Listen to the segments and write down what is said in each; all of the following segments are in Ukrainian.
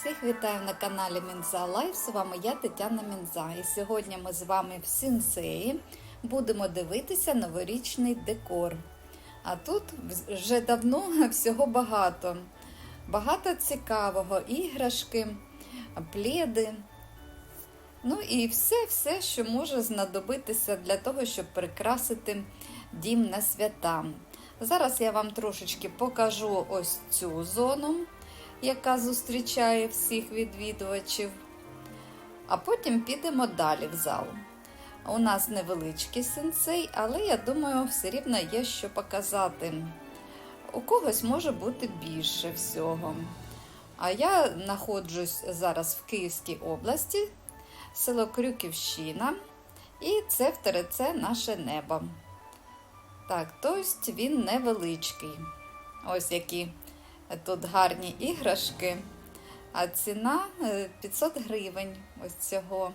Всіх вітаю на каналі Мінза Лайф. З вами я Тетяна Мінза. І сьогодні ми з вами в Сінсеї будемо дивитися новорічний декор. А тут вже давно всього багато. Багато цікавого, іграшки, пледи. Ну і все-все, що може знадобитися для того, щоб прикрасити дім на свята. Зараз я вам трошечки покажу ось цю зону яка зустрічає всіх відвідувачів. А потім підемо далі в зал. У нас невеличкий сенсей, але я думаю, все рівно є що показати. У когось може бути більше всього. А я знаходжусь зараз в Київській області, село Крюківщина, і це в Тереце наше небо. Так, тобто він невеличкий. Ось які Тут гарні іграшки, а ціна 500 гривень ось цього.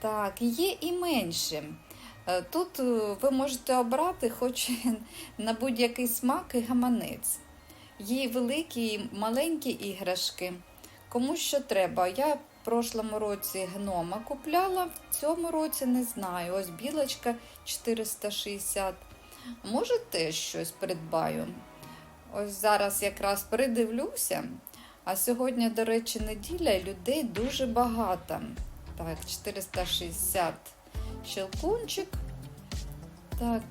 Так, є і менше. Тут ви можете обрати хоч на будь-який смак і гаманець. Є великі і маленькі іграшки. Кому що треба. Я в прошлому році гнома купляла, в цьому році не знаю. Ось білочка 460. Може, теж щось придбаю. Ось зараз якраз придивлюся. А сьогодні, до речі, неділя і людей дуже багато. Так, 460 щелкунчик. Так.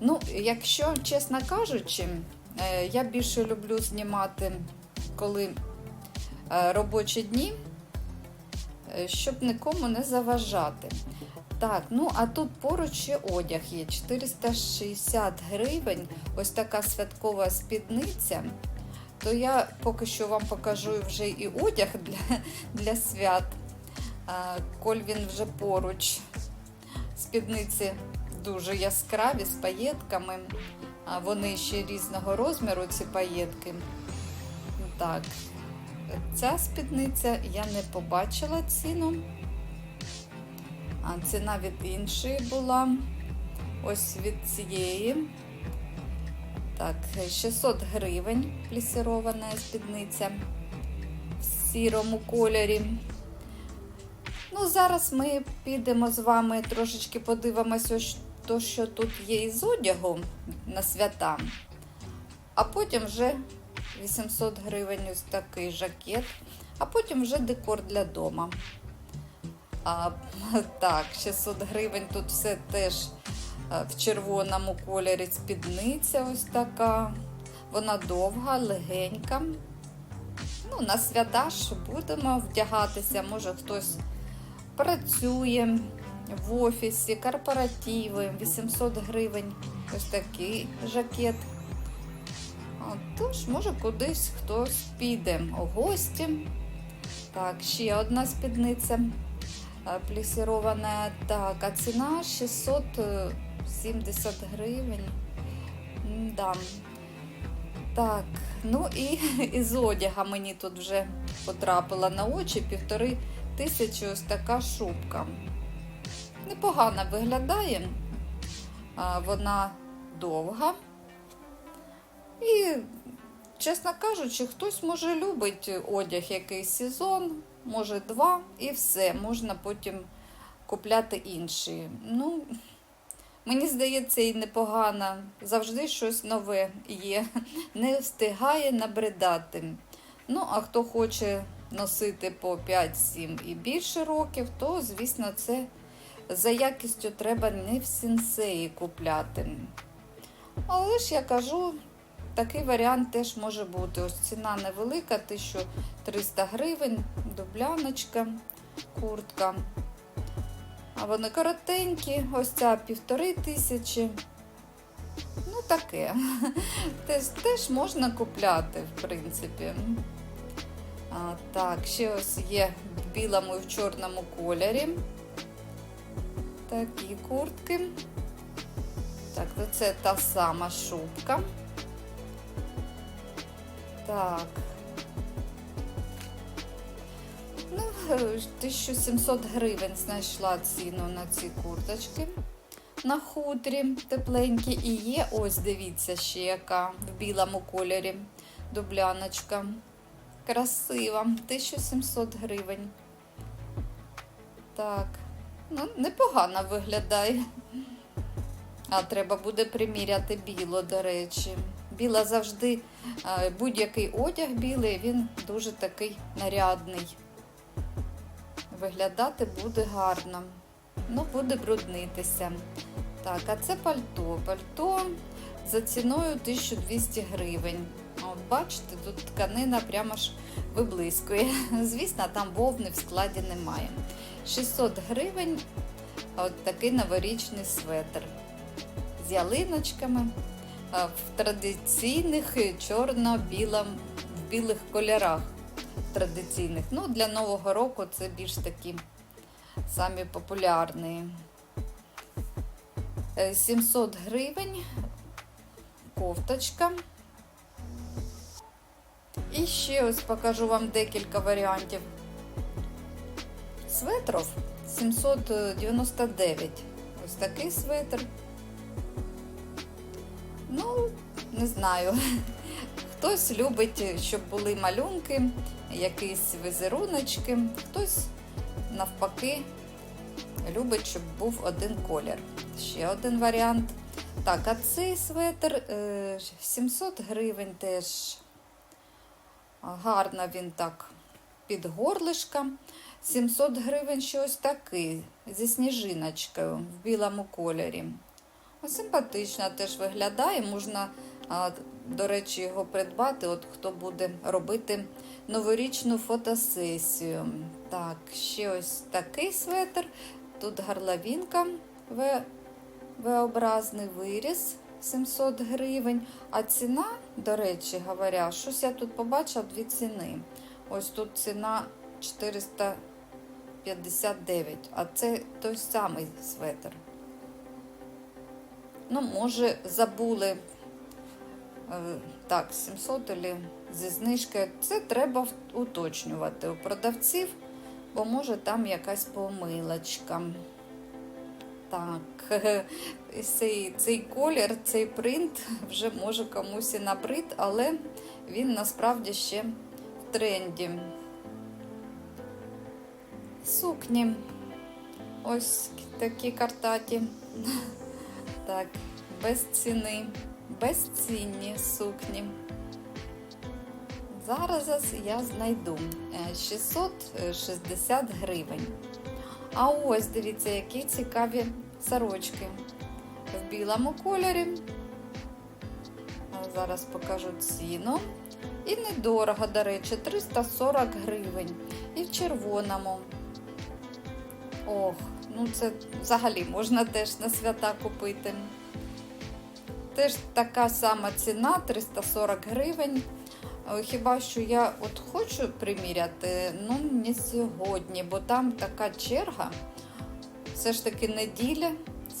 Ну, якщо, чесно кажучи, е, я більше люблю знімати, коли е, робочі дні, е, щоб нікому не заважати. Так, ну а тут поруч ще одяг є 460 гривень. Ось така святкова спідниця. То я поки що вам покажу вже і одяг для для свят. Коль він вже поруч. Спідниці дуже яскраві з паєтками. А вони ще різного розміру, ці паєтки. Так, ця спідниця я не побачила ціну. Ціна від іншої була. Ось від цієї. Так, 600 гривень плісірована спідниця в сірому кольорі. Ну, зараз ми підемо з вами трошечки подивимося, то, що тут є із одягу на свята. А потім вже 800 гривень ось такий жакет, а потім вже декор для дома. А, Так, 600 гривень тут все теж в червоному кольорі спідниця ось така. Вона довга, легенька. Ну, На свята ж будемо вдягатися, може хтось працює в офісі, корпоративи, 800 гривень. Ось такий жакет. Тож, може, кудись хтось піде у гості. Так, ще одна спідниця плісірована. Так, а ціна 670 гривень. Да. Так, ну і із одяга мені тут вже потрапила на очі півтори тисячі ось така шубка. Непогано виглядає, вона довга. І, чесно кажучи, хтось може любить одяг якийсь сезон може два, і все, можна потім купляти інші. Ну, Мені здається, і непогано. Завжди щось нове є. Не встигає набридати. Ну, а хто хоче носити по 5-7 і більше років, то, звісно, це за якістю треба не в сінсеї купляти. Але ж я кажу, Такий варіант теж може бути. Ось ціна невелика, 1300 гривень, дубляночка, куртка. А вони коротенькі, ось ця півтори тисячі. Ну, таке. Теж, теж можна купляти, в принципі. А, Так, ще ось є в білому і в чорному кольорі. Такі куртки. Так, це та сама шубка. Так. Ну, 1700 гривень знайшла ціну на ці курточки на хутрі тепленькі. І є, ось, дивіться, ще яка в білому кольорі дубляночка. красива. 1700 гривень. Так, ну, непогано виглядає. А треба буде приміряти біло, до речі. Біла завжди, е, будь-який одяг білий, він дуже такий нарядний. Виглядати буде гарно. Ну, буде бруднитися. Так, а це пальто. Пальто за ціною 1200 гривень. От бачите, тут тканина прямо ж виблискує. Звісно, там вовни в складі немає. 600 гривень от такий новорічний светр з ялиночками в традиційних чорно-білих в білих кольорах традиційних. Ну, для Нового року це більш такі самі популярні. Е, 700 гривень кофточка. І ще ось покажу вам декілька варіантів. Светров 799. Ось такий светр. Ну, не знаю. Хтось любить, щоб були малюнки, якісь візеруночки, хтось навпаки любить, щоб був один колір. Ще один варіант. Так, а цей светр е, 700 гривень теж. Гарно він так під горлишка. 700 гривень щось такий, зі сніжиночкою в білому кольорі. Симпатично теж виглядає. Можна, до речі, його придбати, от хто буде робити новорічну фотосесію. Так, ще ось такий светр. Тут горловинка В, V-образний виріз 700 гривень. А ціна, до речі, говоря, щось я тут побачила дві ціни. Ось тут ціна 459, а це той самий светр. Ну, може, забули е, так, 700 або зі знижкою. Це треба уточнювати у продавців, бо може там якась помилочка. Так, цей, цей колір, цей принт вже може комусь і набрид, але він насправді ще в тренді. Сукні. Ось такі картаті. Так, без ціни, безцінні сукні. Зараз я знайду 660 гривень. А ось дивіться, які цікаві сорочки в білому кольорі. Зараз покажу ціну. І недорого, до речі, 340 гривень. І в червоному. Ох, ну це взагалі можна теж на свята купити. Теж така сама ціна 340 гривень. Хіба що я от хочу приміряти, ну не сьогодні, бо там така черга. Все ж таки неділя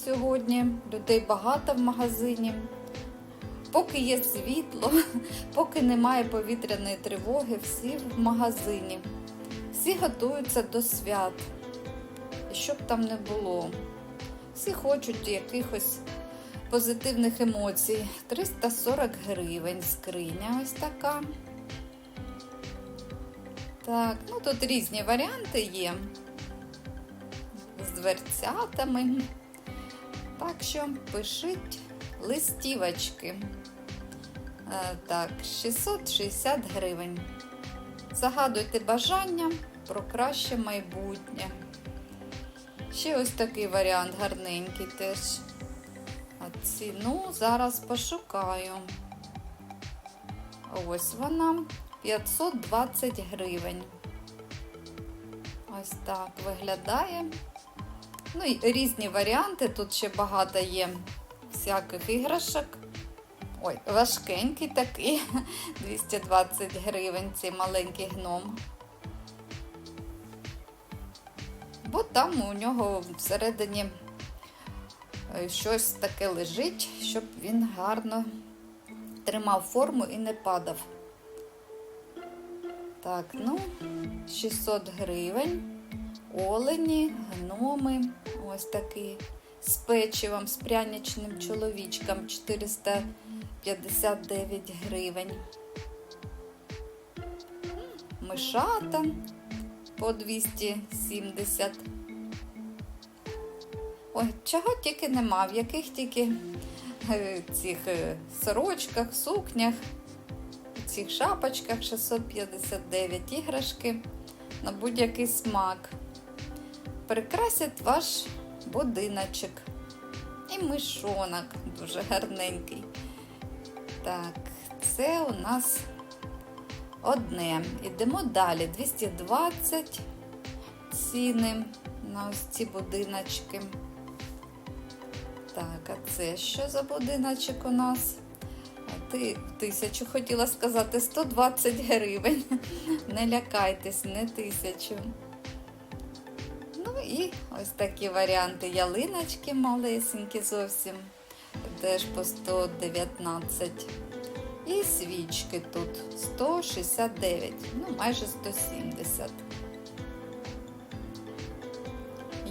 сьогодні, людей багато в магазині. Поки є світло, поки немає повітряної тривоги, всі в магазині. Всі готуються до свят. Щоб там не було. Всі хочуть якихось позитивних емоцій. 340 гривень скриня ось така. Так, ну тут різні варіанти є. З дверцятами. Так що пишіть листівочки. Е, Так, 660 гривень. Загадуйте бажання про краще майбутнє. Ще ось такий варіант гарненький теж. А ціну зараз пошукаю. Ось вона 520 гривень. Ось так виглядає. Ну і різні варіанти. Тут ще багато є всяких іграшок. Ой, важкенький такий, 220 гривень цей маленький гном. Бо там у нього всередині е, щось таке лежить, щоб він гарно тримав форму і не падав. Так, ну, 600 гривень. Олені, гноми, ось такі з печивом, з пряничним чоловічком 459 гривень. мишата по 270. Ой, чого тільки нема, в яких тільки е, цих е, сорочках, сукнях, цих шапочках 659 іграшки на будь-який смак. Прикрасять ваш будиночок. І мишонок дуже гарненький. Так, це у нас одне. Ідемо далі. 220 ціни на ось ці будиночки. Так, а це що за будиночок у нас? Ти тисячу хотіла сказати 120 гривень. Не лякайтесь, не тисячу. Ну і ось такі варіанти ялиночки малесенькі зовсім. Теж по 119. І свічки тут 169, ну майже 170.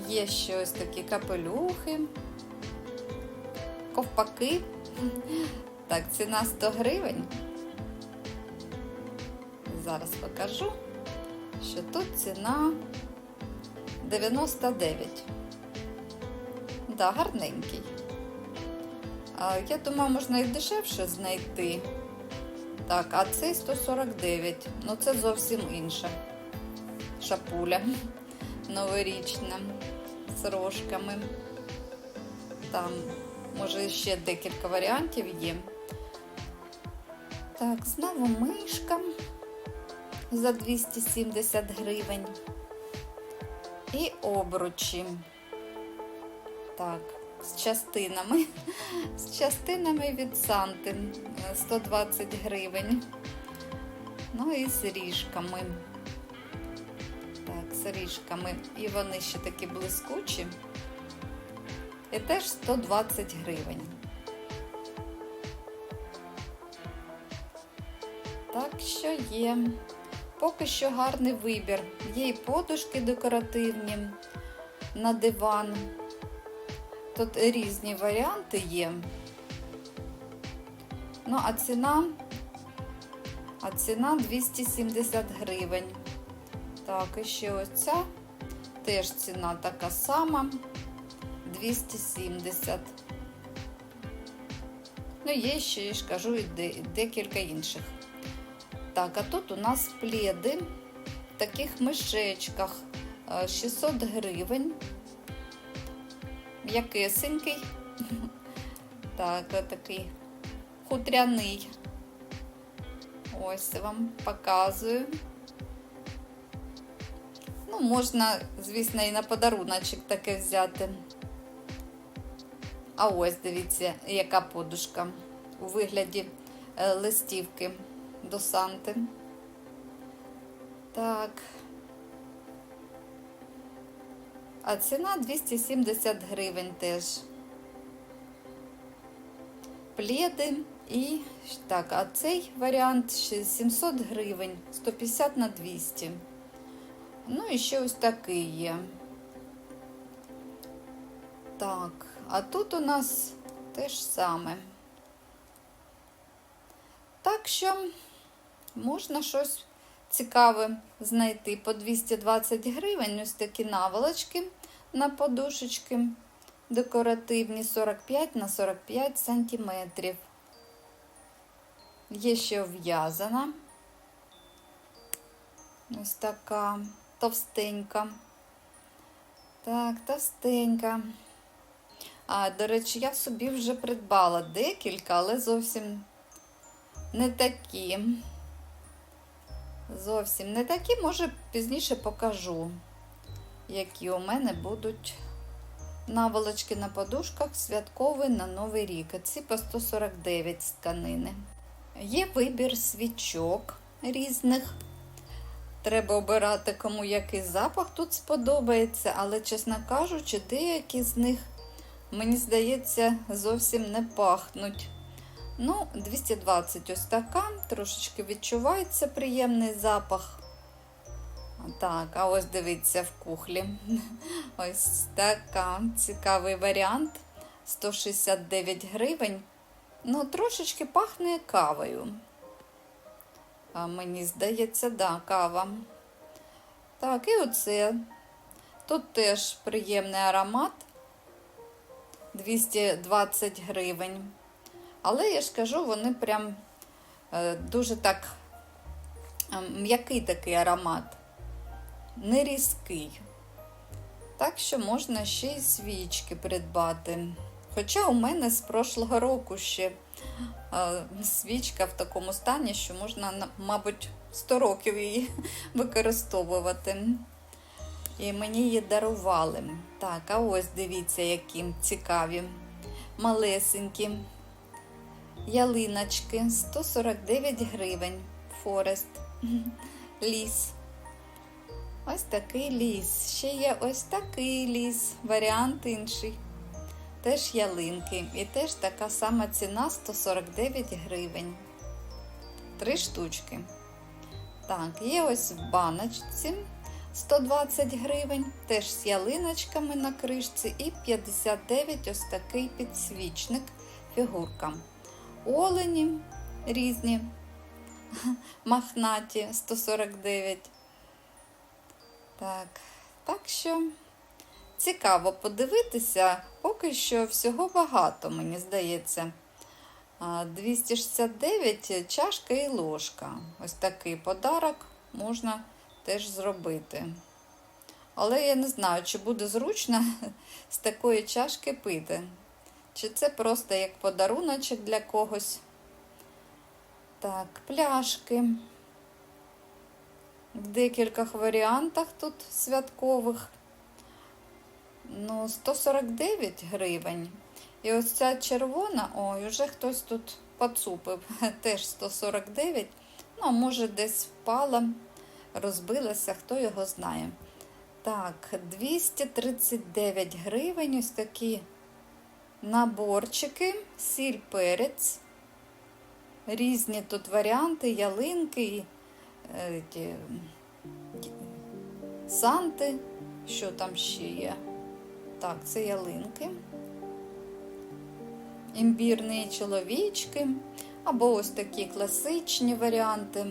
Є ще ось такі капелюхи, ковпаки. Так, ціна 100 гривень. Зараз покажу, що тут ціна 99. Да, гарненький. Я думаю, можна і дешевше знайти. Так, а цей 149. Ну це зовсім інша шапуля новорічна з рожками. Там, може, ще декілька варіантів є. Так, знову мишка за 270 гривень. І обручі. Так, з частинами. З частинами від Санти е, 120 гривень. Ну і з ріжками. Так, з ріжками. І вони ще такі блискучі. І теж 120 гривень. Так що є. Поки що гарний вибір. Є і подушки декоративні на диван. Тут різні варіанти є. Ну, а ціна, а ціна 270 гривень. Так, і ще оця теж ціна така сама. 270. Ну, є ще, я ж кажу, і декілька інших. Так, а тут у нас пледи в таких мишечках е, 600 гривень. М'якесенький. Так, такий хутряний. Ось вам показую. Ну, можна, звісно, і на подаруночок таке взяти. А ось дивіться, яка подушка у вигляді е, листівки до Санти. Так. А ціна 270 гривень теж. Пледи і так, а цей варіант 700 гривень, 150 на 200. Ну і ще ось такий є. Так, а тут у нас те ж саме. Так що можна щось цікаве знайти по 220 гривень. Ось такі наволочки на подушечки декоративні 45 на 45 сантиметрів. Є ще в'язана. Ось така товстенька. Так, товстенька. А, до речі, я собі вже придбала декілька, але зовсім не такі. Зовсім не такі, може, пізніше покажу, які у мене будуть наволочки на подушках святкові на Новий рік. Ці по 149 з тканини. Є вибір свічок різних. Треба обирати, кому який запах тут сподобається, але, чесно кажучи, деякі з них, мені здається, зовсім не пахнуть. Ну, 220 ось така, трошечки відчувається приємний запах. Так, а ось дивіться в кухлі. Ось така цікавий варіант. 169 гривень. Ну, трошечки пахне кавою. А мені здається, да, кава. Так, і оце. Тут теж приємний аромат. 220 гривень. Але я ж кажу, вони прям е, дуже так е, м'який такий аромат, не різкий. Так що можна ще й свічки придбати. Хоча у мене з прошлого року ще е, свічка в такому стані, що можна, мабуть, 100 років її використовувати. І мені її дарували. Так, а ось дивіться, які цікаві. Малесенькі. Ялиночки 149 гривень. Форест. Ліс. Ось такий ліс. Ще є ось такий ліс. Варіант інший. Теж ялинки. І теж така сама ціна 149 гривень. Три штучки. Так, є ось в баночці 120 гривень, теж з ялиночками на кришці, і 59 ось такий підсвічник, фігурка. Олені різні, махнаті 149. Так, так що цікаво подивитися, поки що всього багато, мені здається. 269 чашка і ложка. Ось такий подарок можна теж зробити. Але я не знаю, чи буде зручно з такої чашки пити. Чи це просто як подаруночок для когось. Так, пляшки. В декількох варіантах тут святкових. Ну, 149 гривень. І ось ця червона, ой, уже хтось тут поцупив. Теж 149. Ну, може, десь впала, розбилася, хто його знає. Так, 239 гривень. Ось такі наборчики, сіль перець. Різні тут варіанти, ялинки, е, санти. Що там ще є? Так, це ялинки. Імбірні чоловічки, або ось такі класичні варіанти.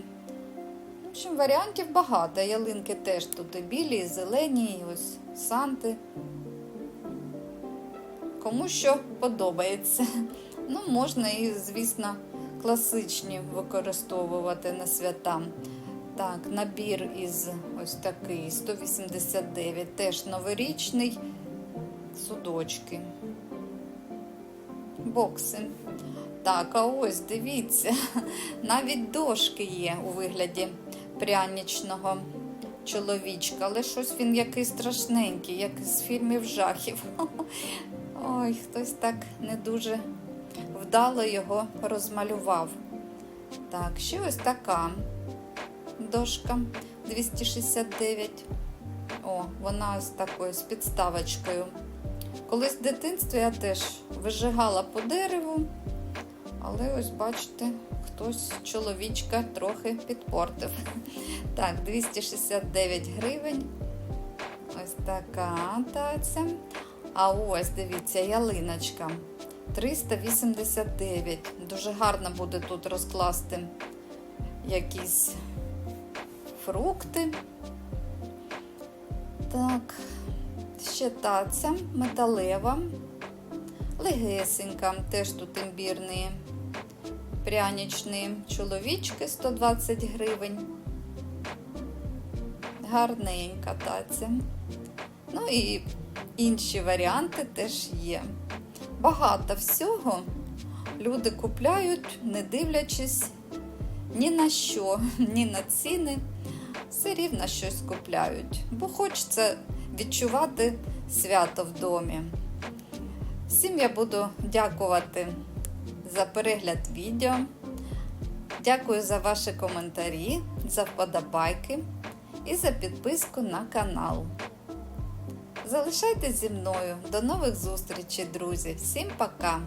В общем, варіантів багато. Ялинки теж тут і білі, і зелені, і ось санти. Кому що подобається. Ну, можна і, звісно, класичні використовувати на свята. Так, набір із ось такий 189, теж новорічний судочки. Бокси. Так, а ось дивіться, навіть дошки є у вигляді прянічного чоловічка, але щось він який страшненький, як з фільмів жахів. Ой, хтось так не дуже вдало його розмалював. Так, ще ось така дошка 269. О, вона ось такою з підставочкою. Колись в дитинстві я теж вижигала по дереву, але ось бачите, хтось чоловічка трохи підпортив. Так, 269 гривень. Ось така таця. А ось, дивіться, ялиночка. 389. Дуже гарно буде тут розкласти якісь фрукти. Так, ще таця металева, легесенька, теж тут імбірні, прянічні чоловічки 120 гривень. Гарненька таця. Ну і інші варіанти теж є. Багато всього люди купляють, не дивлячись ні на що, ні на ціни. Все рівно щось купляють, бо хочеться відчувати свято в домі. Всім я буду дякувати за перегляд відео. Дякую за ваші коментарі, за вподобайки і за підписку на канал. Залишайтесь зі мною. До нових зустрічей, друзі. Всім пока!